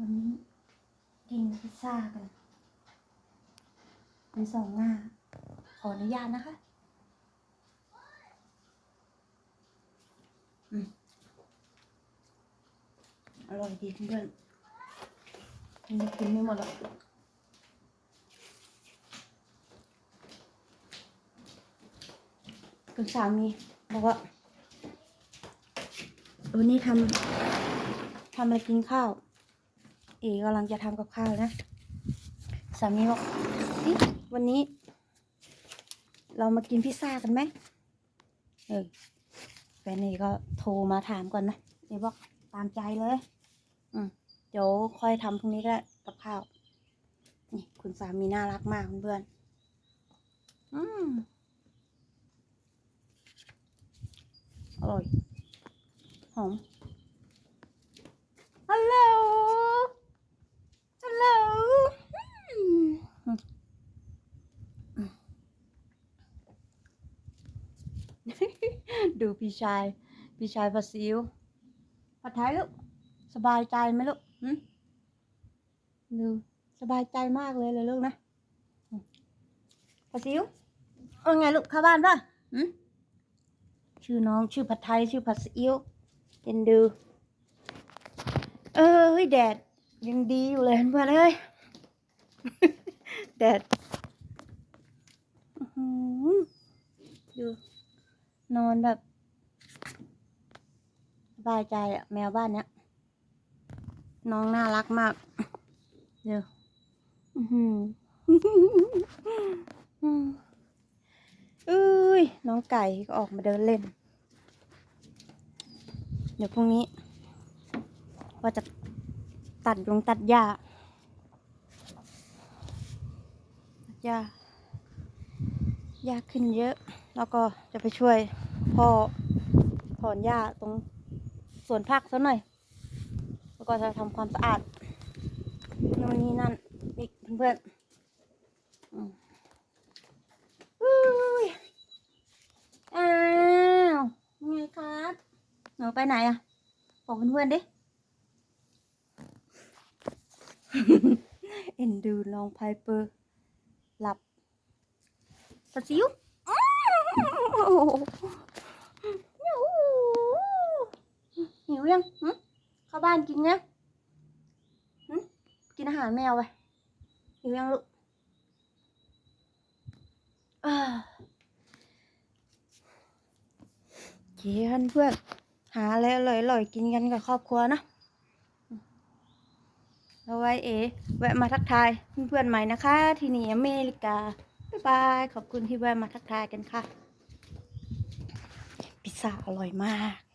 วันนี้กินพิซซ่ากัน เป็นสองหน้า ขออนุญาตนะคะอร่อยดีเพื่อนๆยังกินไม่หมดหรอกคุณสามีบอกว่าวันนี้ทำทำอะไรกินข้าว เอกกำลังจะทำกับข้าวนะสามีบอกวันนี้ เรามากินพิซซ่ากันไหมเออแฟนเอกก็โทรมาถามก่อนนะเอกบอกตามใจเลย อืมเดี๋ยวค่อยทำพรุ่งนี้ก็ได้กับข้าวนี่คุณสามีน่ารักมากเพื่อนอืมอร่อยหอม ฮัลโหล ฮัลโหล ดูพี่ชาย พี่ชายผัดซีอิ๊วผัดไทยลูกสบายใจไหมลูกดูสบายใจมากเลยเลยลูกนะหึผัดซีอิ๊วเอาไงลูกเข้าบ้านป่ะชื่อน้องชื่อผัดไทยชื่อผัดซิวเอ็นดู เออเฮ้ยแดดยังดีอยู่เลยเพื่อนเอ้ยแดดอื้อหือดูนอนแบบ บายใจอะแมวบ้านเนี้ย น้องน่ารักมากเดี๋ยวอื้อหืออืมเอ้ยน้องไก่ก็ออกมาเดินเล่น เดี๋ยวพรุ่งนี้ ว่าจะตัดยงตัดหญ้าตัดหญ้าหญ้าขึ้นเยอะ แล้วก็จะไปช่วยพ่อถอนหญ้าตรง สวนผักซะหน่อย แล้วก็จะทำความสะอาดนู่นนี่นั่นอีกเพื่อนๆอืมอุ้ยอ้าวไงครับหนูไปไหนอะบอกเพื่อนๆดิ เอ็นดูนองไพเปอร์หลับปะซิวอ้าวหิว ยังเข้าบ้านกินยังหึกินอาหารแมวไปหิวยังลูกอ่าเพื่อน หาอะไรอร่อยๆกินกันกับครอบครัวนะเอาไว้เอ แวะมาทักทายเพื่อนๆใหม่นะคะ ที่นี่อเมริกา บ๊ายบาย ขอบคุณที่แวะมาทักทายกันค่ะ พิซซ่าอร่อยมาก